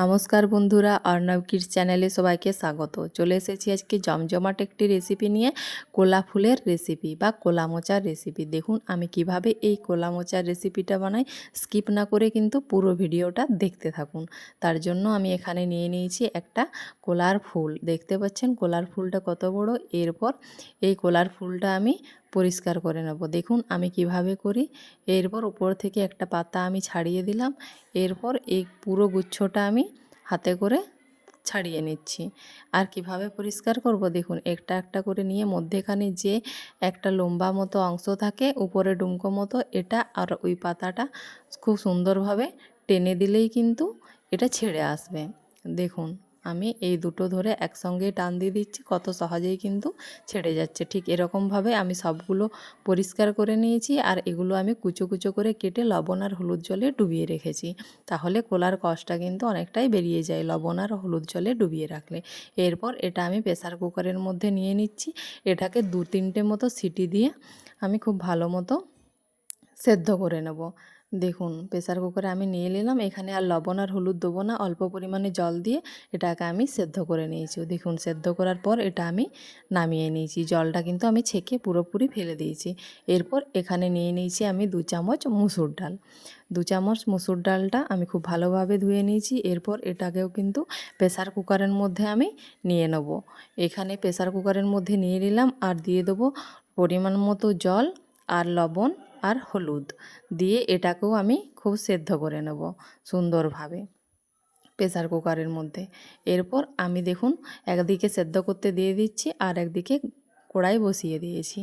নমস্কার বন্ধুরা, অর্ণব কিডস চ্যানেলে সবাইকে স্বাগত। চলে এসেছি আজকে জমজমাট একটি রেসিপি নিয়ে, কোলা ফুলের রেসিপি বা কোলা মোচার রেসিপি দেখুন, আমি কীভাবে এই কোলা মোচার রেসিপিটা বানাই স্কিপ না করে কিন্তু পুরো ভিডিওটা দেখতে থাকুন। তার জন্য আমি এখানে নিয়ে নিয়েছি একটা কোলার ফুল। দেখতে পাচ্ছেন, কোলার ফুলটা কত বড়? এরপর এই কোলার ফুলটা আমি পরিষ্কার করে নেব। দেখুন আমি কীভাবে করি। এরপর উপর থেকে একটা পাতা আমি ছাড়িয়ে দিলাম। এরপর এই পুরো গুচ্ছটা আমি হাতে করে ছাড়িয়ে নিচ্ছি। আর কীভাবে পরিষ্কার করব? দেখুন, একটা একটা করে নিয়ে মধ্যেখানে যে একটা লম্বা মতো অংশ থাকে, উপরে ডুমকো মতো, এটা আর ওই পাতাটা খুব সুন্দরভাবে টেনে দিলেই কিন্তু এটা ছেড়ে আসবে। দেখুন। আমি এই দুটো ধরে একসঙ্গে টান দিয়ে দিচ্ছি, কত সহজেই কিন্তু ছেড়ে যাচ্ছে। ঠিক এরকমভাবে আমি সবগুলো পরিষ্কার করে নিয়েছি আর এগুলো আমি কুচো কুচো করে কেটে লবণ আর হলুদ জলে ডুবিয়ে রেখেছি। তাহলে কোলার কষটা কিন্তু অনেকটাই বেরিয়ে যায় লবণ আর হলুদ জলে ডুবিয়ে রাখলে। এরপর এটা আমি প্রেসার কুকারের মধ্যে নিয়ে নিচ্ছি। এটাকে দু তিনটে মতো সিটি দিয়ে আমি খুব ভালো মতো সেদ্ধ করে নেব। দেখুন প্রেসার কুকারে আমি নিয়ে নিলাম। এখানে আর লবণ আর হলুদ দেবো না। অল্প পরিমাণে জল দিয়ে এটাকে আমি সেদ্ধ করে নিয়েছি। দেখুন, সেদ্ধ করার পর এটা আমি নামিয়ে নিয়েছি। জলটা কিন্তু আমি ছেঁকে পুরোপুরি ফেলে দিয়েছি। এরপর এখানে নিয়ে নিয়েছি আমি দু চামচ মুসুর ডাল। দু চামচ মুসুর ডালটা আমি খুব ভালোভাবে ধুয়ে নিয়েছি। এরপর এটাকেও কিন্তু প্রেসার কুকারের মধ্যে আমি নিয়ে নেব। এখানে প্রেসার কুকারের মধ্যে নিয়ে নিলাম আর দিয়ে দেবো পরিমাণ মতো জল আর লবণ আর হলুদ। দিয়ে এটাকেও আমি খুব সেদ্ধ করে নেব সুন্দরভাবে প্রেসার কুকারের মধ্যে। এরপর আমি দেখুন একদিকে সেদ্ধ করতে দিয়ে দিচ্ছি আর একদিকে কড়াই বসিয়ে দিয়েছি।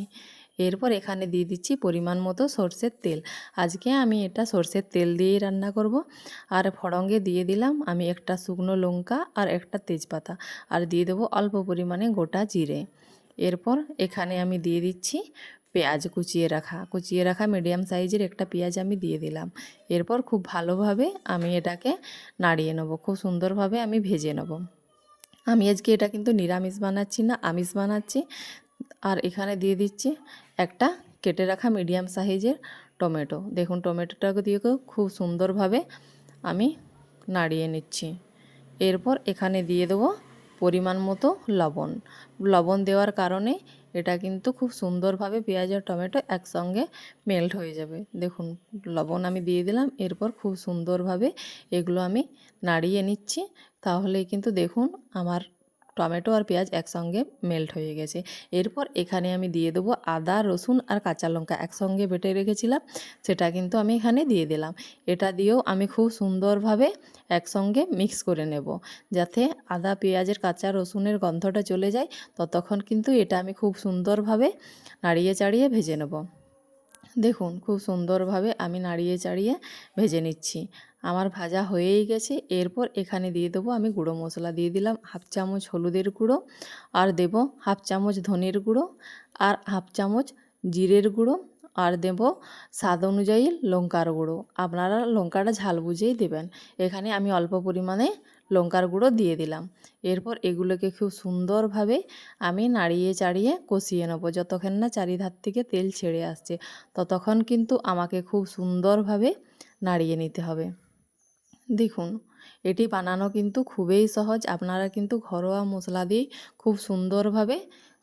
এরপর এখানে দিয়ে দিচ্ছি পরিমাণ মতো সর্ষের তেল। আজকে আমি এটা সর্ষের তেল দিয়েই রান্না করব। আর ফড়ঙ্গে দিয়ে দিলাম আমি একটা শুকনো লঙ্কা আর একটা তেজপাতা। আর দিয়ে দেবো অল্প পরিমাণে গোটা জিরে। এরপর এখানে আমি দিয়ে দিচ্ছি পেঁয়াজ কুচিয়ে রাখা। কুচিয়ে রাখা মিডিয়াম সাইজের একটা পেঁয়াজ আমি দিয়ে দিলাম। এরপর খুব ভালোভাবে আমি এটাকে নাড়িয়ে নেব। খুব সুন্দরভাবে আমি ভেজে নেব। আমি আজকে এটা কিন্তু নিরামিষ বানাচ্ছি না, আমিষ বানাচ্ছি। আর এখানে দিয়ে দিচ্ছি একটা কেটে রাখা মিডিয়াম সাইজের টমেটো। দেখুন টমেটোটাকে দিয়েও খুব সুন্দরভাবে আমি নাড়িয়ে নিচ্ছি। এরপর এখানে দিয়ে দেবো পরিমাণ মতো লবণ। লবণ দেওয়ার কারণে এটা কিন্তু খুব সুন্দরভাবে পেঁয়াজ আর টমেটো একসঙ্গে মেল্ট হয়ে যাবে। দেখুন, লবণ আমি দিয়ে দিলাম, এরপর খুব সুন্দরভাবে এগুলো আমি নাড়িয়ে নিচ্ছি। তাহলেই কিন্তু দেখুন, আমার টমেটো আর পেঁয়াজ একসঙ্গে মেল্ট হয়ে গেছে। এরপর এখানে আমি দিয়ে দেবো আদা, রসুন আর কাঁচা লঙ্কা একসঙ্গে বেটে রেখেছিলাম। সেটা কিন্তু আমি এখানে দিয়ে দিলাম। এটা দিয়েও আমি খুব সুন্দরভাবে একসঙ্গে মিক্স করে নেব। যাতে আদা, পেঁয়াজের কাঁচা, রসুনের গন্ধটা চলে যায়, ততক্ষণ কিন্তু এটা আমি খুব সুন্দরভাবে নাড়িয়ে চাড়িয়ে ভেজে নেব। দেখুন, খুব সুন্দরভাবে আমি নাড়িয়ে চাড়িয়ে ভেজে নিচ্ছি। আমার ভাজা হয়েই গেছে। এরপর এখানে দিয়ে দেবো আমি গুঁড়ো মশলা দিয়ে দিলাম হাফ চামচ হলুদের গুঁড়ো, আর দেব হাফ চামচ ধনের গুঁড়ো, আর হাফ চামচ জিরের গুঁড়ো, আর দেব স্বাদ অনুযায়ী লঙ্কার গুঁড়ো। আপনারা লঙ্কাটা ঝাল বুঝেই দেবেন। এখানে আমি অল্প পরিমাণে লঙ্কার গুঁড়ো দিয়ে দিলাম। এরপর এগুলোকে খুব সুন্দরভাবে আমি নাড়িয়ে চাড়িয়ে কষিয়ে নেব। যতক্ষণ না চারিধার থেকে তেল ছেড়ে আসছে, ততক্ষণ কিন্তু আমাকে খুব সুন্দরভাবে নাড়িয়ে নিতে হবে। দেখুন, এটি বানানো কিন্তু খুবই সহজ। আপনারা কিন্তু ঘরোয়া মশলা দিয়ে খুব সুন্দরভাবে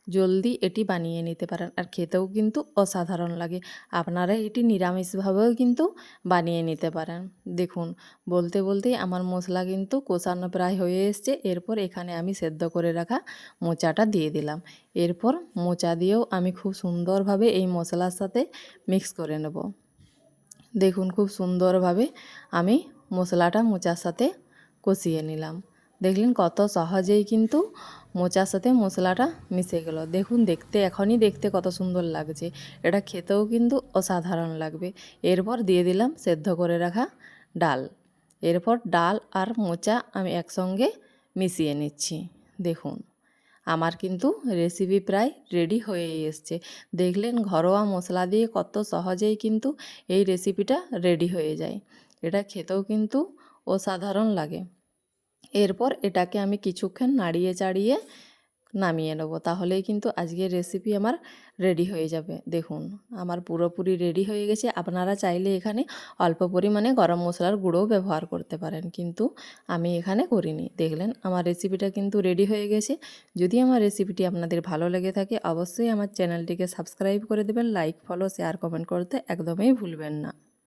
জলদি এটি বানিয়ে নিতে পারেন আর খেতেও কিন্তু অসাধারণ লাগে। আপনারা এটি নিরামিষভাবেও কিন্তু বানিয়ে নিতে পারেন। দেখুন, বলতে বলতেই আমার মশলা কিন্তু কষানো প্রায় হয়ে এসছে। এরপর এখানে আমি সেদ্ধ করে রাখা মোচাটা দিয়ে দিলাম। এরপর মোচা দিয়েও আমি খুব সুন্দরভাবে এই মশলার সাথে মিক্স করে নেব। দেখুন, খুব সুন্দরভাবে আমি মশলাটা মোচার সাথে কষিয়ে নিলাম। দেখলেন কত সহজেই কিন্তু মোচার সাথে মশলাটা মিশে গেল। দেখুন, দেখতে, এখনই দেখতে কত সুন্দর লাগছে। এটা খেতেও কিন্তু অসাধারণ লাগবে। এরপর দিয়ে দিলাম সেদ্ধ করে রাখা ডাল। এরপর ডাল আর মোচা আমি একসঙ্গে মিশিয়ে নিচ্ছি। দেখুন, আমার কিন্তু রেসিপি প্রায় রেডি হয়ে এসছে। দেখলেন ঘরোয়া মশলা দিয়ে কত সহজেই কিন্তু এই রেসিপিটা রেডি হয়ে যায়। এটা খেতেও কিন্তু অসাধারণ লাগে। এরপর এটাকে আমি কিছুক্ষণ নাড়িয়ে চাড়িয়ে নামিয়ে নেব। তাহলেই কিন্তু আজকের রেসিপি আমার রেডি হয়ে যাবে। দেখুন, আমার পুরোপুরি রেডি হয়ে গেছে। আপনারা চাইলে এখানে অল্প পরিমাণে গরম মশলার গুঁড়োও ব্যবহার করতে পারেন। কিন্তু আমি এখানে করিনি। দেখলেন, আমার রেসিপিটা কিন্তু রেডি হয়ে গেছে। যদি আমার রেসিপিটি আপনাদের ভালো লেগে থাকে, অবশ্যই আমার চ্যানেলটিকে সাবস্ক্রাইব করে দেবেন। লাইক ফলো শেয়ার কমেন্ট করতে একদমই ভুলবেন না।